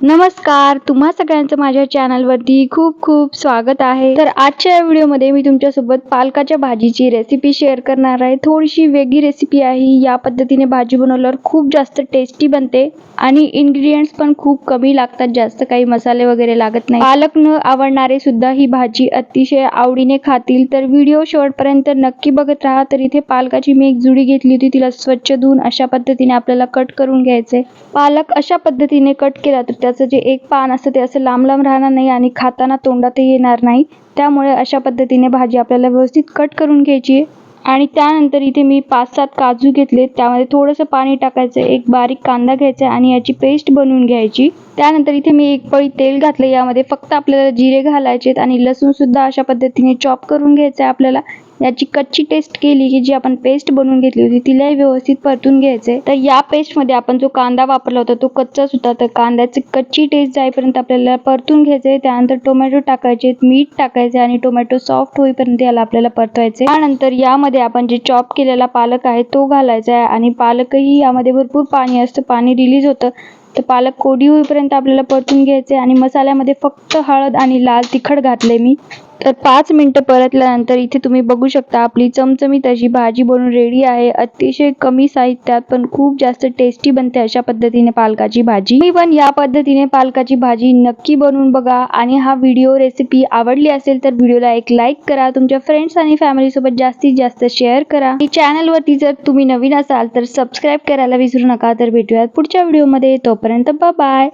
नमस्कार तुम्हा सगळ्यांचं माझ्या चॅनलवरती खूप खूप स्वागत आहे. तर आजच्या या व्हिडिओमध्ये मी तुमच्यासोबत पालकाच्या भाजीची रेसिपी शेअर करणार आहे. थोडीशी वेगळी रेसिपी आहे. या पद्धतीने भाजी बनवल्यावर खूप जास्त टेस्टी बनते आणि इन्ग्रेडियंट्स पण खूप कमी लागतात जास्त काही मसाले वगैरे लागत नाही. पालक न आवडणारे सुद्धा ही भाजी अतिशय आवडीने खातील. तर व्हिडिओ शेवटपर्यंत नक्की बघत राहा. तर इथे पालकाची मी एक जुडी घेतली होती. तिला स्वच्छ धुवून अशा पद्धतीने आपल्याला कट करून घ्यायचे पालक अशा पद्धतीने कट केला तर त्याचं जे एक पान असतं ते असं लांब लांब राहणार नाही आणि खाताना तोंडातही येणार नाही. त्यामुळे अशा पद्धतीने भाजी आपल्याला व्यवस्थित कट करून घ्यायची आहे. आणि त्यानंतर इथे मी पाच सात काजू घेतले. त्यामध्ये थोडंसं पाणी टाकायचं एक बारीक कांदा घ्यायचा आणि याची पेस्ट बनवून घ्यायची. त्यानंतर इथे मी एक पळी तेल घातलं. यामध्ये फक्त आपल्याला जिरे घालायचे आणि लसूणसुद्धा अशा पद्धतीने चॉप करून घ्यायचं आहे आपल्याला. याची कच्ची टेस्ट केली की जी आपण पेस्ट बनवून घेतली होती तिलाही व्यवस्थित परतून घ्यायचंय. तर या पेस्टमध्ये आपण जो कांदा वापरला होता तो कच्चाच होता तर कांद्याची कच्ची टेस्ट जाईपर्यंत आपल्याला परतून घ्यायचंय. त्यानंतर टोमॅटो टाकायचे मीठ टाकायचे आणि टोमॅटो सॉफ्ट होईपर्यंत याला आपल्याला परतवायचे त्यानंतर यामध्ये आपण जे चॉप केलेला पालक आहे तो घालायचा आहे. आणि पालकही यामध्ये भरपूर पाणी असतं पाणी रिलीज होतं. तर पालक कोडी होईपर्यंत आपल्याला परतून घ्यायचे आणि मसाल्यामध्ये फक्त हळद आणि लाल तिखट घातले मी. तर पाच मिनटं परतल्यानंतर इथे तुम्ही बघू शकता आपली चमचमीत अशी भाजी बनवून रेडी आहे. अतिशय कमी साहित्यात पण खूप जास्त टेस्टी बनते अशा पद्धतीने पालकाची भाजी. तुम्ही पण या पद्धतीने पालकाची भाजी नक्की बनवून बघा आणि हा व्हिडिओ रेसिपी आवडली असेल तर व्हिडिओला एक लाईक करा. तुमच्या फ्रेंड्स आणि फॅमिलीसोबत जास्तीत जास्त शेअर करा. चॅनलवरती जर तुम्ही नवीन असाल तर सबस्क्राईब करायला विसरू नका. तर भेटूयात पुढच्या व्हिडिओमध्ये तोपर्यंत बाय